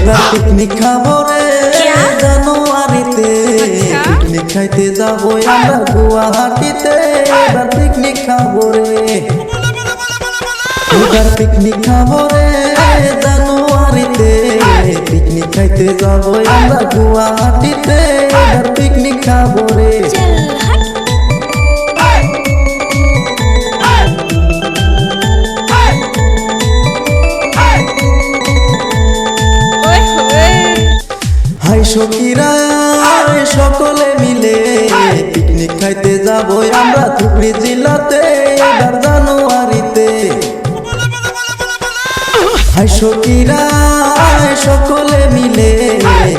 এবার পিকনিক খাব রে? জানুয়ারিতে। আচ্ছা। পিকনিক খাইতে যাব আমরা গুয়াহাটিতে। এবার পিকনিক খাব রে। এবার পিকনিক খাব রে জানুয়ারিতে। পিকনিক খাইতে যাব আমরা গুয়াহাটিতে। এবার পিকনিক খাব রে। সখীরা সকলে মিলে পিকনিক খাইতে যাব। আমরা ধুবড়ি জেলাতে, এবার জানুয়ারিতে। হাই সখীরা সকলে মিলে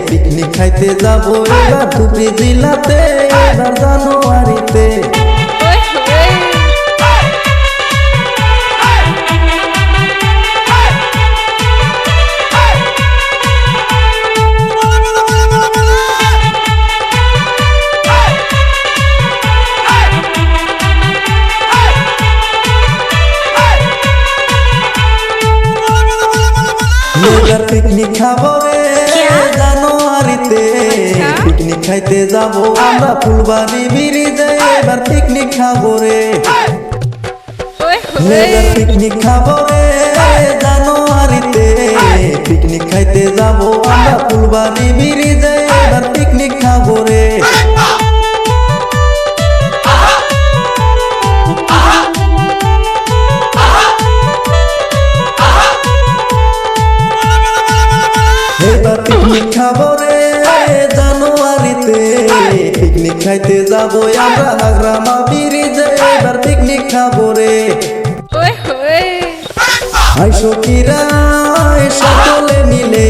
পিকনিক খাইতে যাব। এবার ধুবড়ি জেলাতে, এবার জানুয়ারিতে। এবার পিকনিক খাব? জানুয়ারিতে। আচ্ছা। পিকনিক খাইতে যাব আমরা ফুলবাড়ি বিরিজে এবার পিকনিক খাব রে। এবার পিকনিক খাব রে জানুয়ারিতে। পিকনিক খাইতে যাব আমরা ফুলবাড়ি ব্রিজে খাইতে যাব আমরা হাগ্রামা ব্রিজে এবার পিকনিক খাব রে। হাই সখীরা সকলে মিলে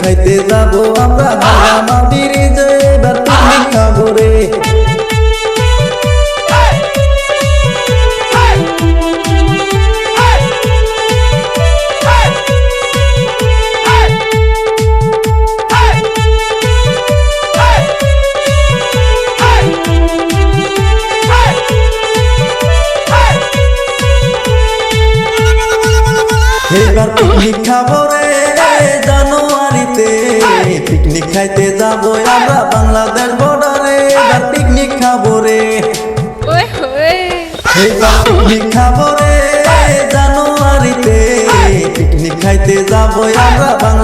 খাইতে যাব আমরা হাগ্রামা ব্রিজে এবার এবার পিকনিক খাব রে জানুয়ারিতে। পিকনিক খাইতে যাব আমরা বাংলাদেশ বর্ডারে এবার পিকনিক খাব রে। এবার পিকনিক খাব রে জানুয়ারিতে। পিকনিক খাইতে যাব আমরা বাংলাদেশ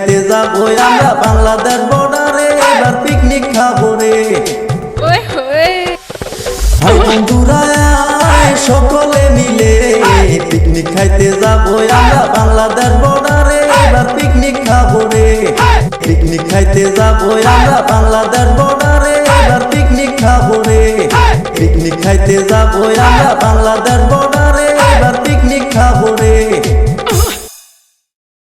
খাইতে যাব আমরা বাংলাদেশ বর্ডারে এবার পিকনিক খাব রে। হাই বন্ধুরা সকলে মিলে পিকনিক খাইতে যাব আমরা বাংলাদেশ বর্ডারে এবার পিকনিক খাব রে। পিকনিক খাইতে যাব আমরা বাংলাদেশ বর্ডারে এবার পিকনিক খাব রে। পিকনিক খাইতে যাব আমরা বাংলাদেশ বর্ডারে এবার পিকনিক খাব রে।